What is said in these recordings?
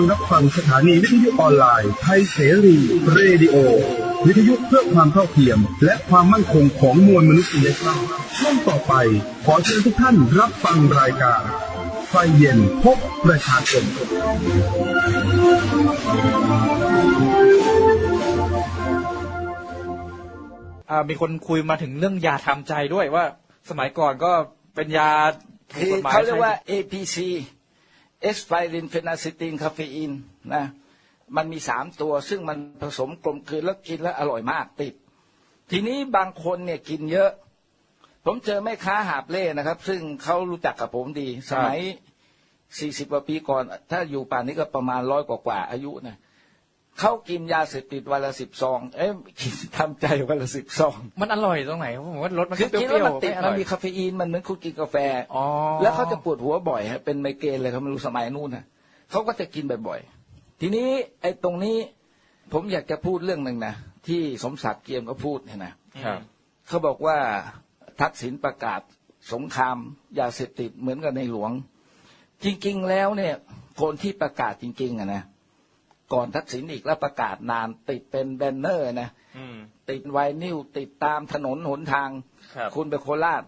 ลังรับฟังสถานีวิทยุออนไลน์ไทยเสรีเรดิโอ วิทยุเพื่อความเท่าเทียม และความมั่นคงของมวลมนุษยชาติช่วงต่อไป ขอเชิญทุกท่านรับฟังรายการ ไฟเย็นพบประชาชนอ่ามีคนคุยมาถึงเรื่องยาทำใจด้วยว่า สมัยก่อนก็เป็นยาถูคืกอกฎหมายเขาเรียกว่าใช้ APC เอสไพรินเฟนาซิตินคาเฟอีนนะมันมีสามตัวซึ่งมันผสมกลมกลืนแล้วกินแล้วอร่อยมากติด ทีนี้บางคนเนี่ยกินเยอะ ผมเจอแม่ค้าหาบเล่นะครับ ซึ่งเขารู้จักกับผมดี สมัยสี่สิบกว่าปีก่อน ถ้าอยู่ป่านนี้ก็ประมาณร้อยกว่าๆอายุนะ เขากินยาเสพติดวันละสิบซอง เอ้ยกินทำใจวันละสิบซอง มันอร่อยตรงไหนผมว่ารสมันคืก็อเปกินรี้แล้วยวมันๆติดไอมัร่นอยมีคาเฟอีนมันเหมือนคุณกินกาแฟอ๋อแล้วเขาจะปวดหัวบ่อยฮะเป็นไมเกรนเลยเขาไม่รู้สมัยนู้นนะเขาก็จะกินบ่อยๆทีนี้ไอ้ตรงนี้ผมอยากจะพูดเรื่องหนึ่งนะที่สมศักดิ์เกียมก็พูดเนี่ยนะครับเขาบอกว่าทักษิณประกาศสงครามยาเสพติดเหมือนกับในหลวง จริง ๆ แล้วเนี่ยคนที่ประกาศจริง ๆอะนะ ก่อนทักษิณอีกแล้วประกาศนาน ติดเป็นแบนเนอร์นะอืมติดไวนิวติดตามถนนหนทางครับคุณไปโคราช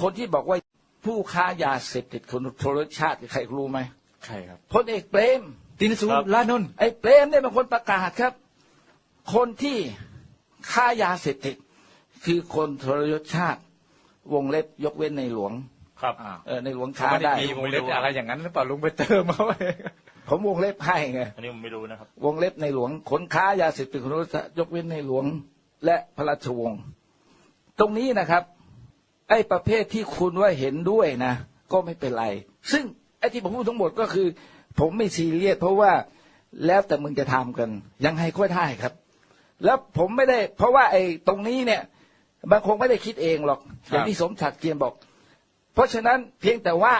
คนที่บอกว่าผู้ค้ายาเสพติดคนโทรชาติใครรู้ไหมใช่ครับพลเอกเปรม ตินสุลานนท์ไอ้เปรมเนี่ยเป็นคนประกาศครับ คนที่ค้ายาเสพติดคือคนทรยศชาติ วงเล็บยกเว้นในหลวงครับเออในหลวงเขาค้าไม่ได้ได้มีวงเล็บอะไรอย่างนั้นหรือเปล่าลุงไปเติมมาไว้ ผมวงเล็บให้ไงอันนี้ผมไม่รู้นะครับ วงเล็บในหลวงขนค้ายาเสพติดคนรู้ยกเว้นในหลวง และพระราชวงศ์ตรงนี้นะครับ ไอ้ประเภทที่คุณว่าเห็นด้วยนะ ก็ไม่เป็นไร ซึ่งไอ้ที่ผมพูดทั้งหมดก็คือ ผมไม่ซีเรียสเพราะว่าแล้วแต่มึงจะทำกัน ยังไงก็ได้ครับ แล้วผมไม่ได้ เพราะว่าไอ้ตรงนี้เนี่ยบางคงไม่ได้คิดเองหรอก อย่างที่สมศักดิ์เกียมบอก เพราะฉะนั้นเพียงแต่ว่า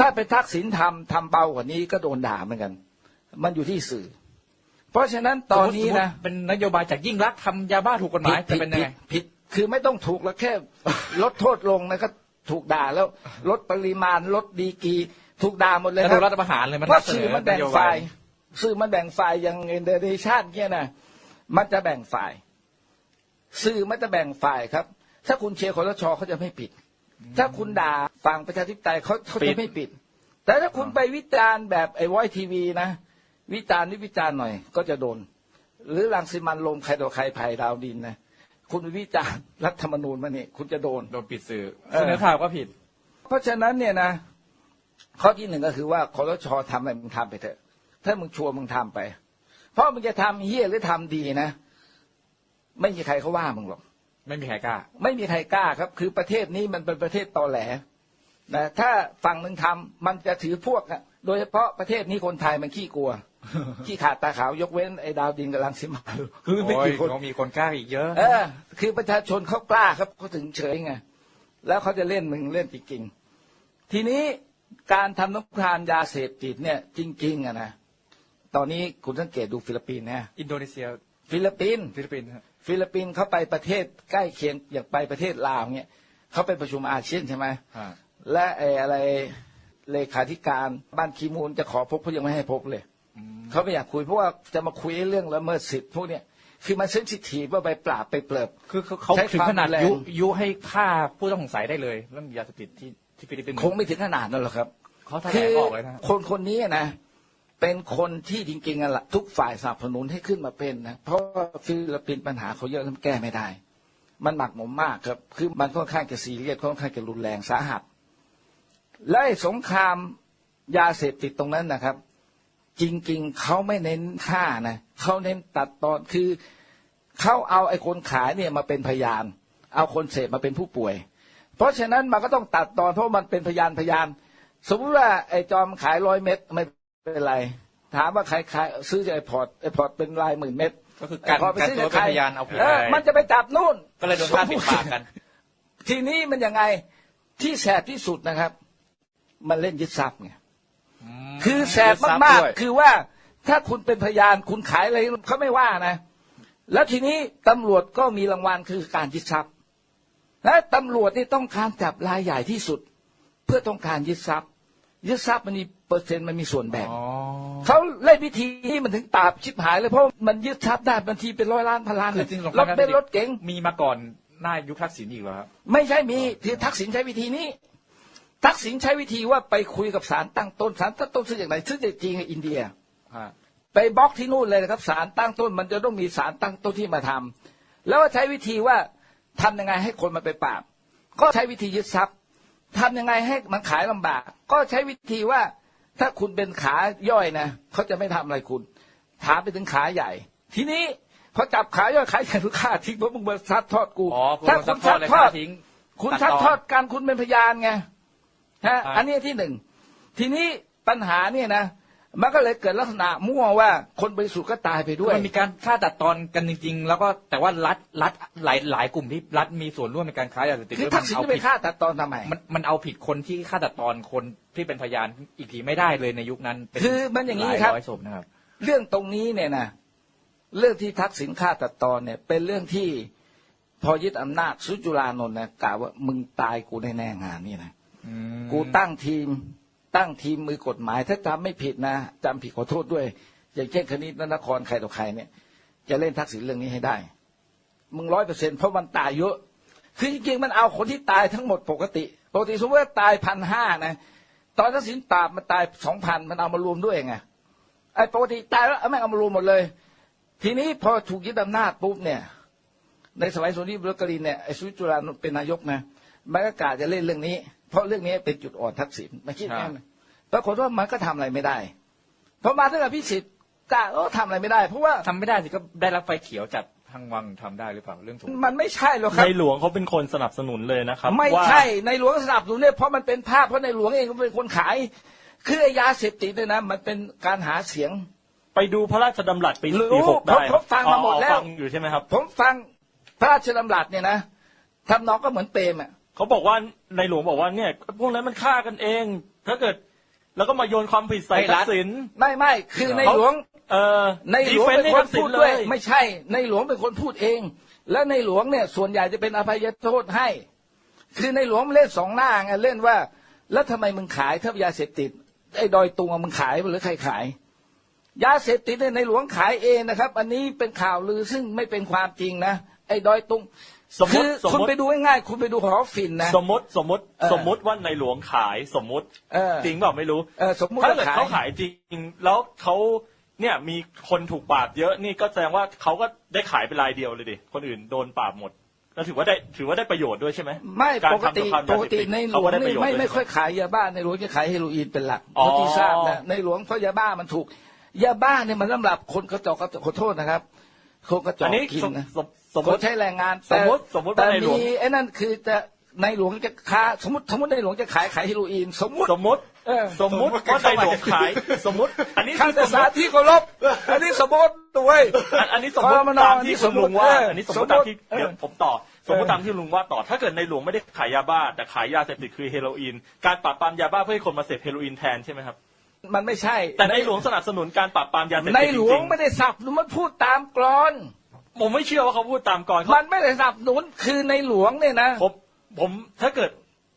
ถ้าเป็นทักษิณทำทำเบากว่านี้ก็โดนด่าเหมือนกัน มันอยู่ที่สื่อ เพราะฉะนั้นตอนนี้นะสมมุติเป็นนโยบายจากยิ่งรักษณ์ทำยาบ้าถูกกฎหมายจะเป็นยังไงผิดคือไม่ต้องถูกแล้วแค่ลดโทษลงนะก็ถูกด่าแล้วลดปริมาณลดดีกรีถูกด่าหมดเลยแล้วคโดรับนรัฐประหารเลยมันเพราะเสนสื่ออมันแบ่นงโยฝ่าบายยสื่อมันแบ่งฝ่ายอย่างเอนเดอร์ชันเนี่ยนะมันจะแบ่งฝ่าย สื่อมันจะแบ่งฝ่ายครับ ถ้าคุณเชียร์คอสชเขาจะไม่ปิด ถ้าคุณด่า ฝั่งประชาธิปไตยเขาเขาปิจะดไม่ปิด แต่ถ้าคุณไปวิจารณ์แบบไอ้วอยทีวีนะ วิจารณ์นี่วิจารณ์หน่อย ก็จะโดน หรือรังสิมันต์โรมใครต่อใครภัยดาวดินนะคุณวิจารณ์รัฐธรรมนูญมาเนี่ยคุณจะโดน โดนปิดสื่อเออเสนอข่าวก็ผิด เพราะฉะนั้นเนี่ยนะ ข้อที่หนึ่งก็คือว่าคอรชทำอะไรมึงทำไปเถอะ ถ้ามึงชัวร์มึงทำไป เพราะมึงจะทำเฮี้ยหรือทำดีนะ ไม่มีใครเขาว่ามึงหรอก ไม่มีใครกล้า ไม่มีใครกล้าครับ คือประเทศนี้มันเป็นประเทศตอแหล นะถ้าฝั่งหนึ่งทำมันจะถือพวกอะโดยเฉพาะประเทศนี้คนไทยมันขี้กลัว ขี้ขาดตาขาวยกเว้นไอ้ดาวดินกับลังสิมันต์คือไม่โอ้ยกี่คนเขามีคนกล้าอีกเยอะ เออ คือประชาชนเขากล้าครับเขาถึงเฉยไงแล้วเขาจะเล่นมึงเล่นจริงๆทีนี้การทำน้ำครามยาเสพติดเนี่ย จริงๆอะนะตอนนี้คุณสังเกตดูฟิลิปปินส์นะอินโดนีเซีย ฟิลิปปินส์ฟิลิปปินส์ฮะฟิลิปปินส์เขาไปประเทศใกล้เคียงอย่างไปประเทศลาวเนี่ยเขาไปประชุมอาเซียนใช่ไหมอ่า และไอ้อะไรเลขาธิการบ้านคีมูลจะขอพบเขายังไม่ให้พบเลยเขาไม่อยากคุยเพราะว่าจะมาคุยเรื่องละเมิดสิทธิ์พวกเนี้ยคือมันเซนซิทีฟว่าไปปราบไปเปิบคือเขาเขาใช้ถึงขนาดความรุนแรงยุยุให้ฆ่าผู้ต้องสงสัยได้เลยเรื่องยาเสพติดที่ที่ฟิลิปปินส์คงไม่ถึงขนาดนั้นหรอกครับเขาแถลคืงออกเลยนะคนคนนี้นะเป็นคนที่จริงๆอะละทุกฝ่ายสนับสนุนให้ขึ้นมาเป็นนะเพราะว่าฟิลิปปินส์ปัญหาเขาเยอะแล้วมันแก้ไม่ได้ มันหมักหมมมากครับ คือมันค่อนข้างจะซีเรียสค่อนข้างจะรุนแรงสาหัส และไอ้สงครามยาเสพติดตรงนั้นนะครับ จริงๆเขาไม่เน้นฆ่านะเขาเน้นตัดตอนคือเขาเอาไอ้คนขายเนี่ยมาเป็นพยาน เอาคนเสพมาเป็นผู้ป่วย เพราะฉะนั้นมันก็ต้องตัดตอนเพราะมันเป็นพยานพยาน สมมติว่าไอ้จอมขายร้อยเม็ดไม่เป็นไร ถามว่าใครขายซื้อจากไอ้พอร์ตไอ้พอร์ตเป็นรายหมื่นเม็ดก็คือการไพร์ตไปการซื้อตัวจเป็นใครพยานเอาผิดเออมันจะไปจับนู่น ก็เลยโดนฆ่าปิดปากกัน ทีนี้มันยังไงที่แสบที่สุดนะครับ มันเล่นยึดทรัพย์ไงคือแสบมากๆคือว่าถ้าคุณเป็นพยานคุณขายอะไรเขาไม่ว่านะ แล้วทีนี้ตำรวจก็มีรางวัลคือการยึดทรัพย์และตำรวจนี่ต้องการจับรายใหญ่ที่สุด เพื่อต้องการยึดทรัพย์ยึดทรัพย์มันมีเปอร์เซ็นต์มันมีส่วนแบ่งอ๋อเขาเล่นวิธีนี้มันถึงปราบชิบหายเลยเพราะมันยึดทรัพย์ได้บางทีเป็นร้อยล้านพันล้านคือจริงๆสงครรามถเป็นยาเสพติดรถเก๋งมีมาก่อนหน้ายุคทักษิณอีกเหรอครับไม่ใช่มีที่ทักษิณใช้วิธีนี้ ทักษิณใช้วิธีว่าไปคุยกับศาลตั้งต้นศาลตั้งต้นซื้อจากไหนซื้อจากจีนกับอินเดียฮะไปบล็อกที่นู่นเลยนะครับศาลตั้งต้น มันจะต้องมีศาลตั้งต้นที่มาทำแล้วก็ใช้วิธีว่าทำยังไงให้คนมันไปปราบ ก็ใช้วิธียึดทรัพย์ทำยังไงให้มันขายลำบาก ก็ใช้วิธีว่าถ้าคุณเป็นขาย่อยนะเขาจะไม่ทำอะไรคุณ ถามไปถึงขาใหญ่ ทีนี้พอจับขาย่อยขายใหญ่ทุกขาทิ้งเพราะมึงมาซัดทอดกูอ๋อคุณถ้าซัคุดณทอซัดดเลยทอฆ่าดทิ้งคุณตัซัดดต่อทอดการคุณเป็นพยานไง ฮะอ่าอันนี้ที่หนึ่งทีนี้ปัญหาเนี่ยนะมันก็เลยเกิดลักษณะมั่วว่าคนบริสุทธิ์ก็ตายไปด้วย มันมีการฆ่าตัดตอนกันจริง ๆ แล้วก็แต่ว่ารัฐรัฐหลายหลายกลุ่มที่รัฐมีส่วนร่วมในการค้ายาเสพติดคือด้วยทักษิณมันจะเอาไปผิดฆ่าตัดตอนทำไมมันมันเอาผิดคนที่ฆ่าตัดตอนคนที่เป็นพยานอีกทีไม่ได้เลยในยุคนั้นเป็คือมันอย่างนี้หลครับร้อยศพนะครับเรื่องตรงนี้เนี่ยนะเรื่องที่ทักษิณฆ่าตัดตอนเนี่ย เป็นเรื่องที่พอยึดอำนาจสุจุลานนท์นะกล่าวว่ามึงตายกูแน่ๆงานนี่นะ กูตั้งทีม ตั้งทีมมือกฎหมาย ถ้าจำไม่ผิดนะจำผิดขอโทษด้วย อย่างเช่นคณิตนครใครต่อใครเนี่ย จะเล่นทักษิณเรื่องนี้ให้ได้ มึงร้อยเปอร์เซ็นเพราะมันตายเยอะ คือจริงๆมันเอาคนที่ตายทั้งหมดปกติปกติสมมติว่าตายพันห้านะตอนทักษิณปราบมันตายสองพันมันเอามารวมด้วยไงไอ้ปกติตายแล้วเอาไม่เอามารวมหมดเลย ทีนี้พอถูกยึดอำนาจปุ๊บเนี่ยในสมัยโซนี่บรกลินเนี่ยไอ้สุจุฬานเป็นนายกนะมันก็กาจะเล่นเรื่องนี้ เพราะเรื่องนี้เป็นจุดอ่อนทักษิณมาคิดงั้นปรากฏว่ามันก็ทำอะไรไม่ได้พอมาตั้งแต่พิสิทธิ์กล้าเออทำอะไรไม่ได้ เพราะว่าทำไม่ได้สิก็ได้รับไฟเขียวจากทางวังทำได้หรือเปล่าเรื่องสงครามมันไม่ใช่หรอกครับในหลวงเขาเป็นคนสนับสนุนเลยนะครับ ไม่ว่าใช่ในหลวงสนับสนุนเนี่ยเพราะมันเป็นภาพเพราะในหลวงเองก็เป็นคนขาย คือไอ้ยาเสพติดเนี่ยนะ มันเป็นการหาเสียง ไปดูพระราชดำรัสปีรู้ปีหกได้ผมฟังมาหมดแล้วอ๋อฟังอยู่ใช่ไหมครับ ผมฟังพระราชดำรัสเนี่ยนะทำนองก็เหมือนเปรมอะ เขาบอกว่าในหลวงบอกว่าเนี่ยพวกนั้นมันฆ่ากันเอง ถ้าเกิด แล้วก็มาโยนความผิดใส่ให้รัทัฐกษิณ ไม่ไม่คือในหลวง เออ ในหลวงดีฟเป็นให้คนทักษิพูณดเลด้วยยไม่ใช่ในหลวงเป็นคนพูดเอง และในหลวงเนี่ยส่วนใหญ่จะเป็นอภัยโทษให้ คือในหลวงมันเล่นสองหน้าไงเล่นว่า แล้วทำไมมึงขายถ้ายาเสพติดไอ้ดอยตุงอะมึงขายหรือใครขาย ยาเสพติดเนี่ยในหลวงขายเองนะครับ อันนี้เป็นข่าวลือซึ่งไม่เป็นความจริงนะไอ้ดอยตุง สมมคืติอสมคุณมติไปดูง่ายๆคุณไปดูหอฝิ่นนะ สมมติสมมติเออ สมมติว่าในหลวงขายสมมติเออจริงเปล่าไม่รู้ เออสมมุติถ้าว่าเกิดขายเขาขายจริงแล้วเขาเนี่ยมีคนถูกปราบเยอะนี่ก็แสดงว่าเขาก็ได้ขายเป็นรายเดียวเลยดิคนอื่นโดนปราบหมดแล้วถือว่าได้ถือว่าได้ประโยชน์ด้วยใช่ไหมไม่การปกติทำสงครามปยากเสพติติดในหลเขาวก็งได้ประนี่โยชน์ไม่ด้วยไม่ค่อยขายยาบ้าในหลวงจะขายเฮโรอีนเป็นหลักอ๋อ เท่าที่ทราบนะในหลวงเพราะยาบ้ามันถูกยาบ้าเนี่ยมันสำหรับคนกระจอกกระจอกขอโทษนะครับคนกระจออักนนี้กินสมนะ สม สมมเขาติใช้แรงงานสมมุติสมมุติว่าแต่ในหลวงมีไอ้นั่นคือจะในหลวงจะค้าสมมติสมมติในหลวงจะขายขายเฮโรอีน สมมติสมมติเออสมมติว่าในหลวงขาย สมมติ อันนี้ข้าคือแต่สมสามติที่เคารพอันนี้สมมติด้วยอันอันนี้สมมติกรมนตามที่อันนี้คุณลุงว่าสมมุติอันนี้สมมสมมุติติตามที่เออเดี๋ยวผมต่อสมมติเออตามที่ลุงว่าต่อ ถ้าเกิดในหลวงไม่ได้ขายยาบ้า แต่ขายยาเสพติดคือเฮโรอีน การปราบปรามยาบ้าเพื่อให้คนมาเสพเฮโรอีนแทนใช่ไหมครับมันไม่ใช่ แต่ในหลวงสนับสนุนการปราบปรามยาเสพติดในจหลวริงงไม่ได้สับมันพูดตามกรอนๆ ผมไม่เชื่อว่าเขาพูดตามกรเขามันไม่ได้สนับสนุนคือในหลวงเนี่ยนะผมผมถ้าเกิด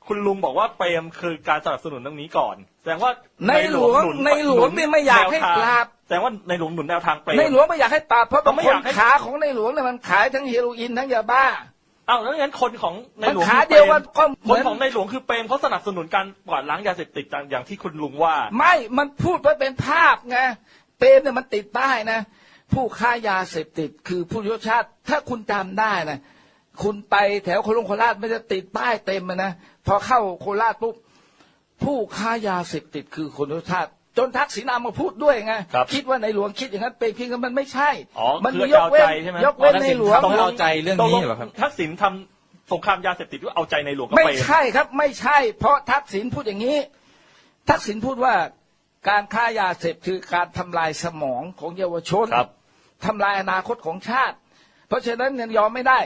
คุณลุงบอกว่าเปรมคือการสนับสนุนเรื่องนี้ก่อน แสดงว่าในหลวงนุในหลวงนี่ไม่อยากให้แนวทงปราบแสดงว่าในหลวงหนุนแนวทางเปรมในหลวงไม่อยากให้ปราบเพราะก็บางไม่คอนยากให้ขาของในหลวงเนี่ยมันขายทั้งเฮโรอีนทั้งยาบ้าอ้าวแล้วงั้นคนของในหลวงมันขาคือเดียวกันก็เหคมืนอนของในหลวงคือเปรมเขาสนับสนุนการกวาดล้างยาเสพติดอย่างที่คุณลุงว่า ไม่มันพูดไว้เป็นภาพไงเปรมเนี่ยมันติดป้ายนะ ผู้ค้ายาเสพติดคือผู้ยุชาติ ถ้าคุณจำได้นะคุณไปแถวโคลงโคราชไม่จะติดป้ายเต็มอะนะพอเข้าโคราชปุ๊บผู้ค้ายาเสพติดคือคนยุชาติ จนทักษิณเอามาพูดด้วยไงครับคิดว่าในหลวงคิดอย่างนั้นเป็นคิดว่ามันไม่ใช่อ๋อมัคือมียกเว้นเอาใจใช่ไหมยกเว้นอ๋อทักในษิณหลวงทำเอาใจเรื่องนี้เหรอครับทักษิณทำสงครามยาเสพติดด้วยเอาใจในหลวงกับไม่เปรมใช่ครับ ไม่ใช่ เพราะทักษิณพูดอย่างนี้ ทักษิณพูดว่า การค้ายาเสพคือการทำลายสมองของเยาวชนครับทำลายอนาคตของชาติ เพราะฉะนั้นยังยอมไม่ได้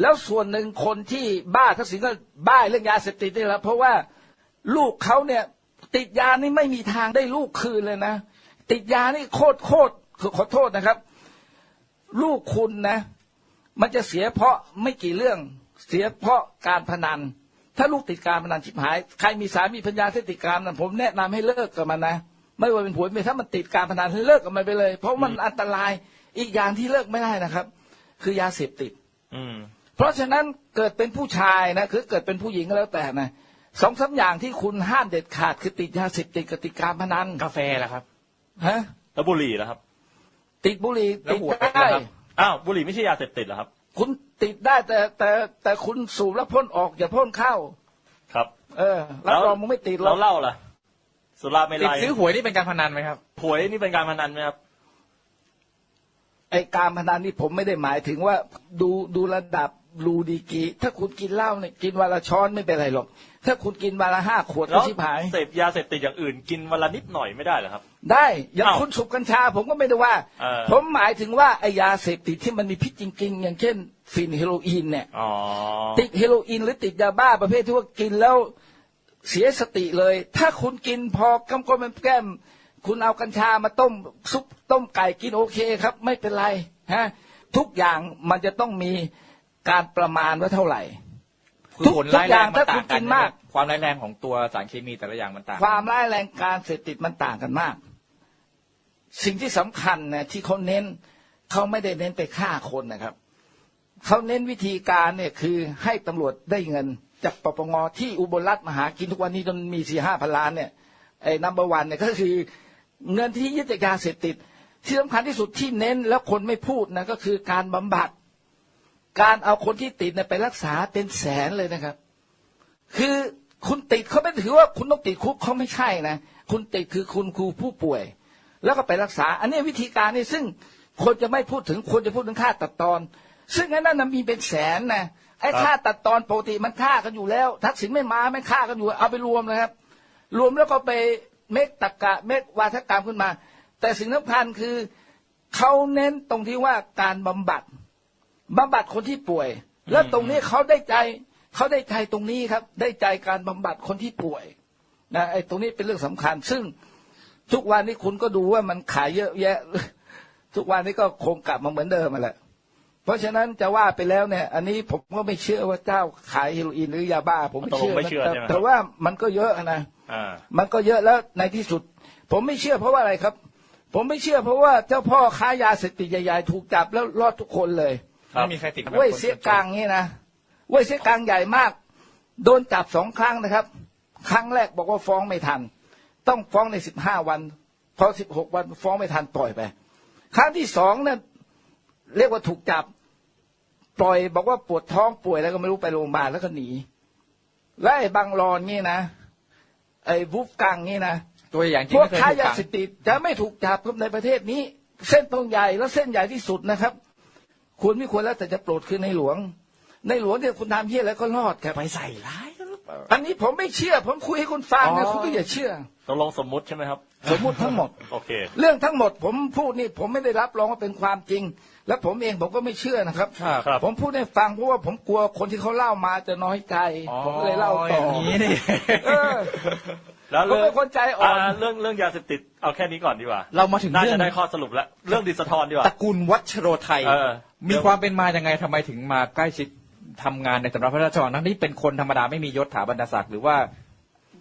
แล้วส่วนหนึ่งคนที่บ้าทักษิณก็บ้าเรื่องยาเสพติดนี่แหละเพราะว่าลูกเขาเนี่ยติดยานี่ไม่มีทางได้ลูกคืนเลยนะ ติดยานี่โคตรโคตรคือขอโทษนะครับ ลูกคุณนะ มันจะเสียเพราะไม่กี่เรื่องเสียเพราะการพนันถ้าลูกติดการพนันชิบหาย ใครมีสามีพัญญาที่ติดการพนันผมแนะนำให้เลิกกับมันนะ ไม่ว่าเป็นผัวเป็นเมียถ้ามันติดการพนันให้เลิกกับมันไปเลย เพราะมันอันตรายอีกอย่างที่เลิกไม่ได้นะครับ คือยาเสพติด อืม เพราะฉะนั้นเกิดเป็นผู้ชายนะคือเกิดเป็นผู้หญิงก็แล้วแต่นะสองสามอย่างที่คุณห้ามเด็ดขาดคือติดยาเสพติดกับติดการพนันกาแฟล่ะครับฮะแล้วบุหรี่ล่ะครับ ติดบุหรี่แล้วติดหัวเป็ดได้ล่ะครับอ้าวบุหรี่ไม่ใช่ยาเสพติดเหรอครับ คุณติดได้แต่แต่แต่คุณสูบแล้วพ่นออกอย่าพ่นเข้า ครับเออรับรองมึงไม่ติดหรแล้อกวเหล้าล่ะ สุราไม่ติดไล่ซื้อหวยนี่เป็นการพนันไหมครับ หวยนี่เป็นการพนันไหมครับ ไอ้การพนันนี่ผมไม่ได้หมายถึงว่าดูดูระดับรูดีกรีถ้าคุณกินเหล้าเนี่ยกินวันละช้อนไม่เป็นไรหรอก ถ้าคุณกินวันละห้าขวดแล้ก็วชิบหาย เสพยาเสพติดอย่างอื่นกินวันละนิดหน่อยไม่ได้เหรอครับ ได้อย่างอ้าวคุณสูบกัญชา ผมก็ไม่ได้ว่า เออ ผมหมายถึงว่าไอ้ยาเสพติดที่มันมีพิษจริง ๆ อย่างเช่นฟินเฮโรอีนเนี่ย อ๋อติดเฮโรอีนหรือติดยาบ้าประเภทที่ว่ากินแล้ว เสียสติเลย ถ้าคุณกินพอกำก้มแก้ม คุณเอากัญชามาต้มซุปต้มไก่กินโอเคครับ ไม่เป็นไรฮะทุกอย่างมันจะต้องมีการประมาณว่าเท่าไหร่คือผลร้ายแรงมันต่างทุกอย่างถ้าคุณกิกันนมากนะครับความร้ายแรงของตัวสารเคมีแต่ละอย่างมันต่าง ความร้ายแรงการเสพติดมันต่างกันมาก สิ่งที่สำคัญนะที่เขาเน้นเขาไม่ได้เน้นไปฆ่าคนนะครับเขาเน้นวิธีการเนี่ยคือให้ตำรวจได้เงิน จากปปงที่อุบลรัฐมหากินทุกวันนี้จนมีสี่ห้าพันล้านเนี่ยไอ้นัมเบอร์วันเนี่ยก็คือเงินที่ยึดจากยาเสพติด ที่สำคัญที่สุดที่เน้นแล้วคนไม่พูดนะก็คือการบำบัด การเอาคนที่ติดเนี่ยไปรักษาเป็นแสนเลยนะครับ คือคุณติดเขาไม่ถือว่าคุณต้องติดคุกเขาไม่ใช่นะคุณติดคือคุณครูผู้ป่วย แล้วก็ไปรักษา อันนี้วิธีการนี่ซึ่งคนจะไม่พูดถึงคนจะพูดถึงค่าตัดตอน ซึ่งอันนั้นนะมีเป็นแสนนะ ไอ้ค่าตัดตอนปกติมันฆ่ากันอยู่แล้ว ทักษิณไม่มาไม่ฆ่ากันอยู่ เอาไปรวมนะครับ รวมแล้วก็ไปเมกตะกะเมกวาทกรรมขึ้นมา แต่สิ่งสำคัญคือเขาเน้นตรงที่ว่าการบำบัดบำบัดคนที่ป่วย แล้วตรงนี้เขาได้ใจเขาได้ใจตรงนี้ครับ ได้ใจการบำบัดคนที่ป่วยนะไอ้ตรงนี้เป็นเรื่องสำคัญ ซึ่งทุกวันนี้คุณก็ดูว่ามันขายเยอะแยะ ทุกวันนี้ก็คงกลับมาเหมือนเดิมมาแหละ เพราะฉะนั้นจะว่าไปแล้วเนี่ย อันนี้ผมก็ไม่เชื่อว่าเจ้าขายเฮโรอีนหรือยาบ้า ผมไม่ตกลเชื่งอไม่เชื่อนะแต่ใช่ไหม แต่ว่ามันก็เยอะนะอ่า มันก็เยอะแล้วในที่สุด ผมไม่เชื่อเพราะว่าอะไรครับ ผมไม่เชื่อเพราะว่าเจ้าพ่อค้ายาเสพติดใหญ่ๆถูกจับแล้วรอดทุกคนเลย ครับ ไม่มีใครติดแบบเว้ยคนเสียกลางนี่นะเว้ยเสียกลางใหญ่มาก โดนจับสองครั้งนะครับ ครั้งแรกบอกว่าฟ้องไม่ทัน ต้องฟ้องในสิบห้าวัน พอสิบหกวันฟ้องไม่ทันปล่อยไป ครั้งที่สองเนี่ย เรียกว่าถูกจับ ปล่อยบอกว่าปวดท้องป่วยแล้วก็ไม่รู้ไปโรงพยาบาลแล้วก็หนีและไอ้บังรอนนี่นะไอ้วุฟกังนี่นะตัวอย่างจริพงวกไม่เคยค้าถูกยาขังเสพติดจะไม่ถูกจับครับในประเทศนี้ เส้นตรงใหญ่แล้วเส้นใหญ่ที่สุดนะครับ ควรไม่ควรแล้วแต่จะโปรดคือในหลวง ในหลวงเนี่ยคุณทำเยี่ยอะไรก็รอดครับไปใส่ร้ายหรือเปล่าอันนี้ผมไม่เชื่อ ผมคุยให้คุณฟังนะอ๋อคุณก็อย่าเชื่อตกลงสมมุติใช่ไหมครับ สมมุติทั้งหมดโอเค เรื่องทั้งหมดผมพูดนี่ผมไม่ได้รับรองว่าเป็นความจริง และผมเองผมก็ไม่เชื่อนะครับครับครับ ผมพูดให้ฟังเพราะว่าผมกลัวคนที่เขาเล่ามาจะน้อยใจ ผมก็เลยเล่าต่ออ ย่างนี้นี่เออ แล้วผมเรื่องเป็นคนใจอ่อนเรื่องเรื่องยาเสพติดเอาแค่นี้ก่อนดีกว่าเรามาถึงน่าเรื่อจะงได้ข้อสรุปแล้วเรื่องดิสทรดีกว่าตระกูลวัชโรไทย เออ มีความเป็นมายังไงทำไมถึงมาใกล้ชิดทำงานในสำนักพระราชวังทั้งที่เป็นคนธรรมดาไม่มียศถาบรรดาศักดิ์หรือว่า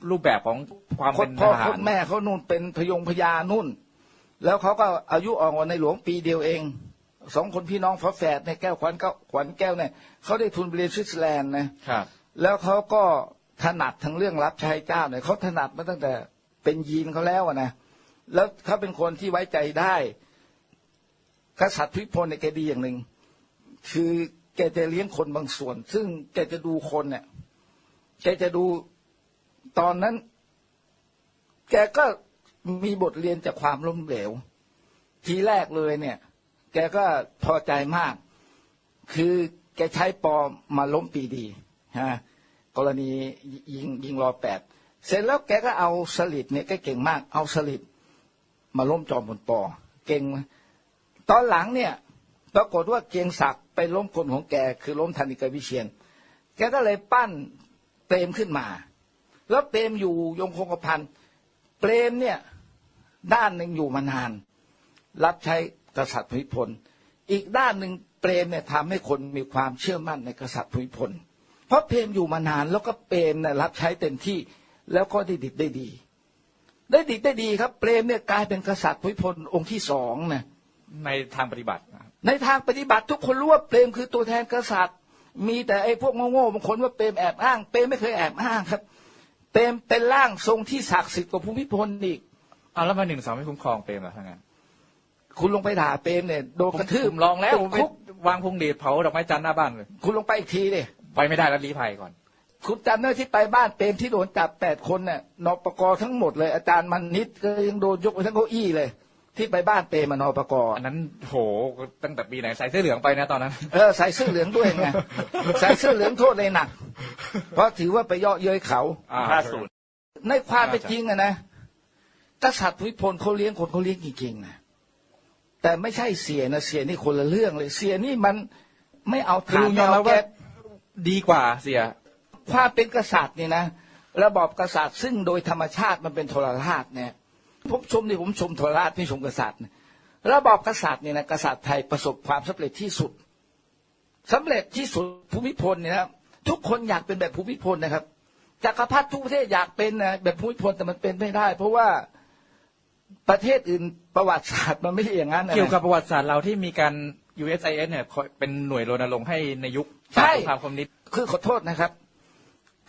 รูปแบบของความคเป็นนพ่อทหาคร นแม่เขานู่นเป็นพยงพญานุ่น แล้วเขาก็อายุอ่อนกว่าในหลวงปีเดียวเอง สองคนพี่น้องฝาแฝดในยแก้วขวัญเก้าขวัญแก้วเนี่ยเขาได้ทุนไปเรียนสวิตเซอร์แลนด์นะครับ แล้วเขาก็ถนัดทั้งเรื่องรับใช้เจ้าเนี่ยเขาถนัดมาตั้งแต่เป็นยีนเขาแล้วอะนะแล้วเขาเป็นคนที่ไว้ใจได้กษัตริย์พิพลเนี่ยแกดีอย่างหนึ่งคือแกจะเลี้ยงคนบางส่วน ซึ่งแกจะดูคนเนี่ยแกจะดูตอนนั้น แกก็มีบทเรียนจากความล้มเหลว ทีแรกเลยเนี่ย แกก็พอใจมาก คือแกใช้ปอมาล้มปีดีฮะกรณียิงยิงรอแปดเสร็จแล้วแกก็เอาสลิดเนี่ยแกเก่งมาก เอาสลิดมาล้มจอมพลปอ เก่ง ตอนหลังเนี่ยปรากฏว่าเกียงศักดิ์ไปล้มคนของแก คือล้มธนิกาวิเชียน แกก็เลยปั้นเปรมขึ้นมา แล้วเปรมอยู่ยงคงกระพันเปรมเนี่ยด้านหนึ่งอยู่มานาน รับใช้ กษัตริย์ภูมิพล อีกด้านหนึ่งเปรมเนี่ยทำให้คนมีความเชื่อมั่นในกษัตริย์ภูมิพล เพราะเปรมอยู่มานานแล้วก็เปรมเนี่ยรับใช้เต็มที่แล้วก็ได้ดิบได้ดี ได้ดีได้ดีครับ เปรมเนี่ยกลายเป็นกษัตริย์ภูมิพลองค์ที่สองนะในทางปฏิบัตินะครับในทางปฏิบัติทุกคนรู้ว่าเปรมคือตัวแทนกษัตริย์ มีแต่ไอ้พวกโง่ๆบางคนว่าเปรมแอบอ้าง เปรมไม่เคยแอบอ้างครับ เปรมเป็นร่างทรงที่ศักดิ์สิทธิ์กว่าภูมิพลอีกเอาแล้วมาหนึ่งสองไม่คุ้มครองเปรมเหรอทั้างนั้น คุณลงไปด่าเปรมเนี่ยโดนกระทืบผมลองแล้วติผดมไปคุกวางพวงเดชเผาดอกไม้จันทร์หน้าบ้านเลย คุณลงไปอีกทีเลยไปไม่ได้แล้วรีภัยก่อน คุณจำได้ที่ไปบ้านเปรมที่โดนจับแปดคนเนี่ยนปกทั้งหมดเลย อาจารย์มันนิดก็ยังโดนยกไปทั้งเก้าอี้เลย ที่ไปบ้านเปรมมานปกอันนั้นโหตั้งแต่ปีไหนใส่เสื้อเหลืองไปนะตอนนั้น เออใส่เสื้อเหลืองด้วยไงใส่เสื้อเหลืองโทษเลยหนักเพราะถือว่าไปเยาะเย้ยเขา อ่า ห้าศูนย์ในความเป็นจริงอะนะกษัตริย์ภูมิพลเขาเลี้ยงคนเขาเลี้ยงจริงๆนะ แต่ไม่ใช่เสียนะเสียนี่คนละเรื่องเลย เสียนี่มันไม่เอาคือฐานลุงยไม่อมรัเอาบแกว่าดีกว่าเสียความเป็นกษัตริย์เนี่ยนะระบอบกษัตริย์ซึ่งโดยธรรมชาติมันเป็นโทรราชเนี่ยผมชมนี่ผมชมโทรราชไม่ชมกษัตริย์นะระบอบกษัตริย์เนี่ยนะกษัตริย์ไทยประสบความสำเร็จที่สุดสำเร็จที่สุดภูมิพลเนี่ยนะทุกคนอยากเป็นแบบภูมิพลนะครับจักรพรรดิทุกประเทศอยากเป็นนะแบบภูมิพลแต่มันเป็นไม่ได้ เพราะว่า ประเทศอื่นประวัติศาสตร์มันไม่ใช่อย่างนั้นนะ เกี่ยวกับประวัติศาสตร์เราที่มีการ USIS เนี่ยเป็นหน่วยรณรงค์ให้ในยุคใช่ สงครามคอมมิวนิสต์คือขอโทษนะครับ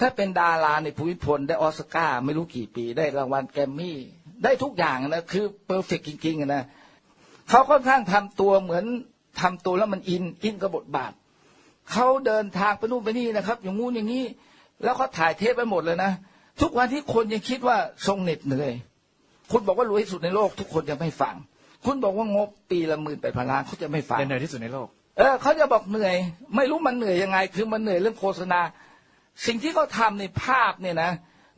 ถ้าเป็นดาราในภูมิพลได้ออสการ์ไม่รู้กี่ปีได้รางวัลแกรมมี่ ได้ทุกอย่างนะคือเพอร์เฟกจริงๆอะนะเขาค่อนข้างทำตัวเหมือนทำตัวแล้วมันอินอินกับบทบาท เขาเดินทางไปนู่นไปนี่นะครับ อย่างงู้นอย่างนี้ แล้วเขาถ่ายเทปไปหมดเลยนะ ทุกวันที่คนยังคิดว่าทรงเหน็ดเหนื่อย คุณบอกว่ารวยที่สุดในโลกทุกคนจะไม่ฟัง คุณบอกว่างบปีละหมื่นแปดพันล้านเขาจะไม่ฟังเป็นเหนื่อยที่สุดในโลกเออเขาจะบอกเหนื่อย ไม่รู้มันเหนื่อยยังไง คือมันเหนื่อยเรื่องโฆษณา สิ่งที่เขาทำในภาพเนี่ยนะ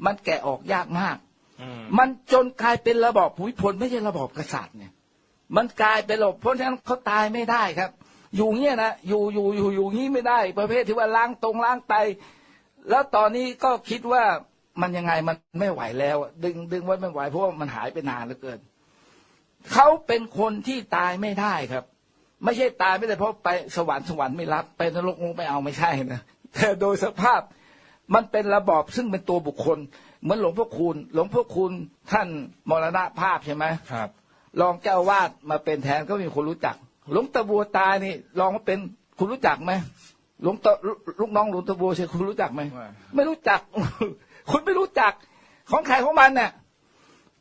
มันแกะออกยากมากอืมมันจนกลายเป็นระบอบภูมิพลไม่ใช่ระบอบกษัตริย์เนี่ย มันกลายเป็นระบบเพราะฉะนั้นเขาตายไม่ได้ครับ อยู่เงี้ยนะอยู่อยู่อยู่อยู่งี้ไม่ได้ ประเภทที่ว่าล้างตรงล้างไต แล้วตอนนี้ก็คิดว่า มันยังไงมันไม่ไหวแล้วอะดึงดึงไว้ไม่ไหวเพราะว่ามันหายไปนานเหลือเกินเขาเป็นคนที่ตายไม่ได้ครับ ไม่ใช่ตายไม่ได้เพราะไปสวรรค์สวรรค์ไม่รับ ไปนรกงไม่เอาไม่ใช่นะแต่โดยสภาพมันเป็นระบอบซึ่งเป็นตัวบุคคล เหมือนหลวงพ่อคูณ หลวงพ่อคูณท่านมรณภาพใช่ไหมครับรองเจ้าวาดมาเป็นแทนก็มีคนรู้จัก หลวงตาบัวตายนี่รองมาเป็นคุณรู้จักไหมหลวงตาลูกน้องหลวงตาบัวใช่คุณรู้จักไหมไม่ไม่รู้จัก คุณไม่รู้จัก ของใครของมันเนี่ย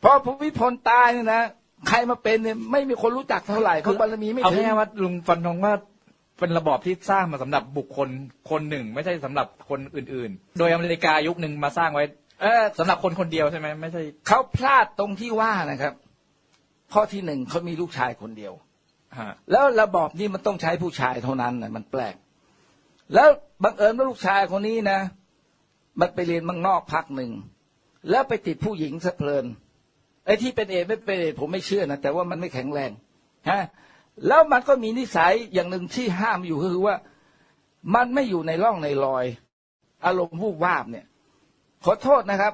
พอภูมิพลตายเนี่ยนะใครมาเป็นเนี่ยไม่มีคนรู้จักเท่าไหร่เขาบารมีไม่เอาถึง ง่ายๆว่าลุงฟันธงว่าเป็นระบอบที่สร้างมาสำหรับบุคคลคนหนึ่ง ไม่ใช่สำหรับคนอื่น ๆ โดยอเมริกายุคหนึ่งมาสร้างไว้เออสำหรับคนคนเดียวใช่ไหมไม่ใช่ เขาพลาดตรงที่ว่านะครับ ข้อที่หนึ่งเขามีลูกชายคนเดียว ฮะ แล้วระบอบนี้มันต้องใช้ผู้ชายเท่านั้นนะมันแปลก แล้วบังเอิญว่าลูกชายคนนี้นะ มันไปเรียนเมืองนอกพักหนึ่ง แล้วไปติดผู้หญิงสะเพลินไอ้ที่เป็นเอดส์ไม่เป็นเอดส์ผมไม่เชื่อนะแต่ว่ามันไม่แข็งแรงฮะแล้วมันก็มีนิสัยอย่างหนึ่งที่ห้ามอยู่ก็คือว่า มันไม่อยู่ในร่องในรอย อารมณ์วูบวาบเนี่ย ขอโทษนะครับ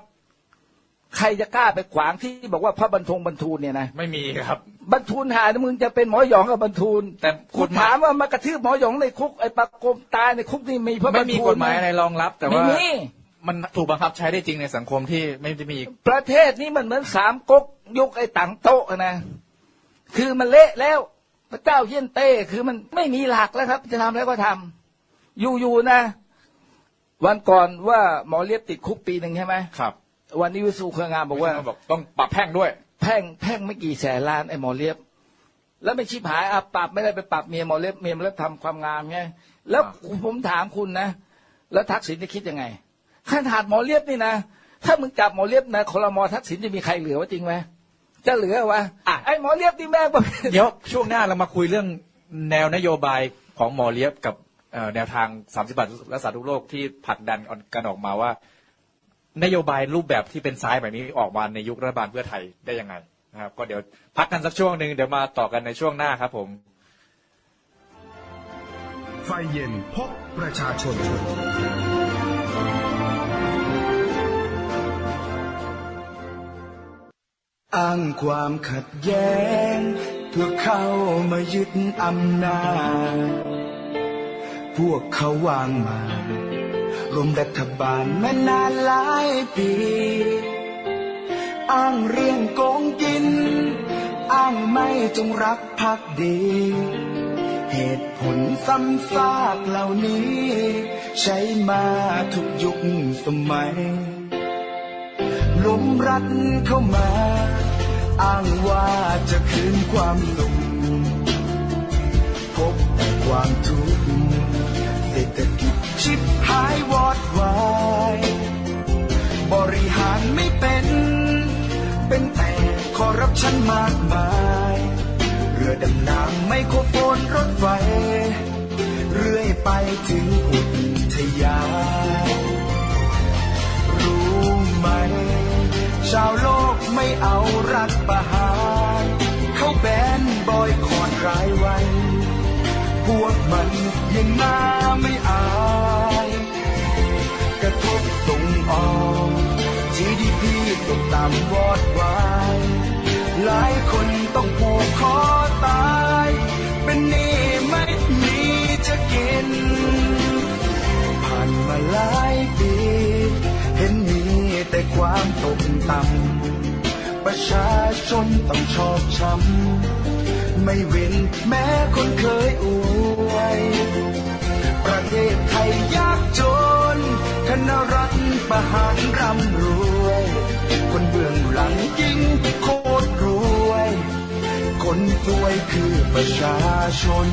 ใครจะกล้าไปขวางที่บอกว่าพระบรรทงบรรทูลเนี่ยนะไม่มีครับบรรทูลหายนะมึงจะเป็นหมอหยองกับบรรทูล แต่คุกณฎหมายถามว่ามากระทืบหมอหยองในคุกไอ้ปากกมตายในคุกนี่มีพระบรไม่รมีทูลกฎหมายอะไรรองรับ แต่ไม่ว่ามีมั นถูกบังคับใช้ได้จริงในสังคมที่ไม่ได้มีประเทศนี้มันเหมือนสามก๊กยุคไอ้ต่างโต๊ะนะ คือมันเละแล้วพระเจ้าเยี่ยนเต้คือมันไม่มีหลักแล้วครับ จะทำอะไรก็ทำอยู่ๆนะ วันก่อนว่าหมอเลียบติดคุกปีหนึ่งใช่ไหมครับ วันนี้วิสุเครืองามบอกว่าบอกต้องปรับแพ่งด้วย แพ่งแพ่งไม่กี่แสนล้านไอ้หมอเลียบ แล้วไม่ชิบหายอะปรับไม่ได้ไปปรับเมียหมอเลียบเมียหมอเลียบทำความงามไงแล้วอ่าผมถามคุณนะแล้วทักษิณจะคิดยังไง ขนาดหมอเลียบนี่นะ ถ้ามึงจับหมอเลียบนะคอรมอทักษิณจะมีใครเหลือวะจริงไหมจะเหลือวะไอ้หมอเลียบนี่แม่งประเภทเดี๋ยวช่วงหน้าเรามาคุยเรื่องแนวนโยบายของหมอเลียบกับเอ่อแนวทาง 30 บาทรักษาทุกโรคที่ผลักดันกันออกมาว่า นโยบายรูปแบบที่เป็นซ้ายแบบนี้ออกมาในยุครัฐบาลเพื่อไทยได้ยังไงนะครับ ก็เดี๋ยวพักกันสักช่วงหนึ่งเดี๋ยวมาต่อกันในช่วงหน้าครับผม ไฟเย็นพบประชาชน อ้างความขัดแย้ง เพื่อเข้ามายึดอำนาจ พวกเขาวางมารวมรัฐบาลมานานหลายปี อ้างเรื่องโกงกิน อ้างไม่จงรักภักดี เหตุผลซ้ำซากเหล่านี้ ใช้มาทุกยุคสมัยลมรัดเข้ามา อ้างว่าจะคืนความสุขพบแต่ความทุกข์เศรษฐกิจชิบหายวอดวายบริหารไม่เป็น เป็นแต่คอร์รัปชันมากมาย เรือดำน้ำไม่โครโฟนรถไฟ เรื่อยไปถึงอุทยาน ชาวโลกไม่เอารัฐประหาร เขาแบนบอยคอรดรายวัน พวกมันยังหน้าไม่อาย กระทบส่งออก GDP ตกต่ำวอดวาย หลายคนต้องผูกคอตาย ต่ความตกต่ำประชาชนต้องชอกช้ำไม่เว้นแม้คนเคยอวย ประเทศไทยยากจนคณะรัฐประหารร่ำรวย คนเบื้องหลังยิ่งโคตรรวย คนป่วยคือประชาชน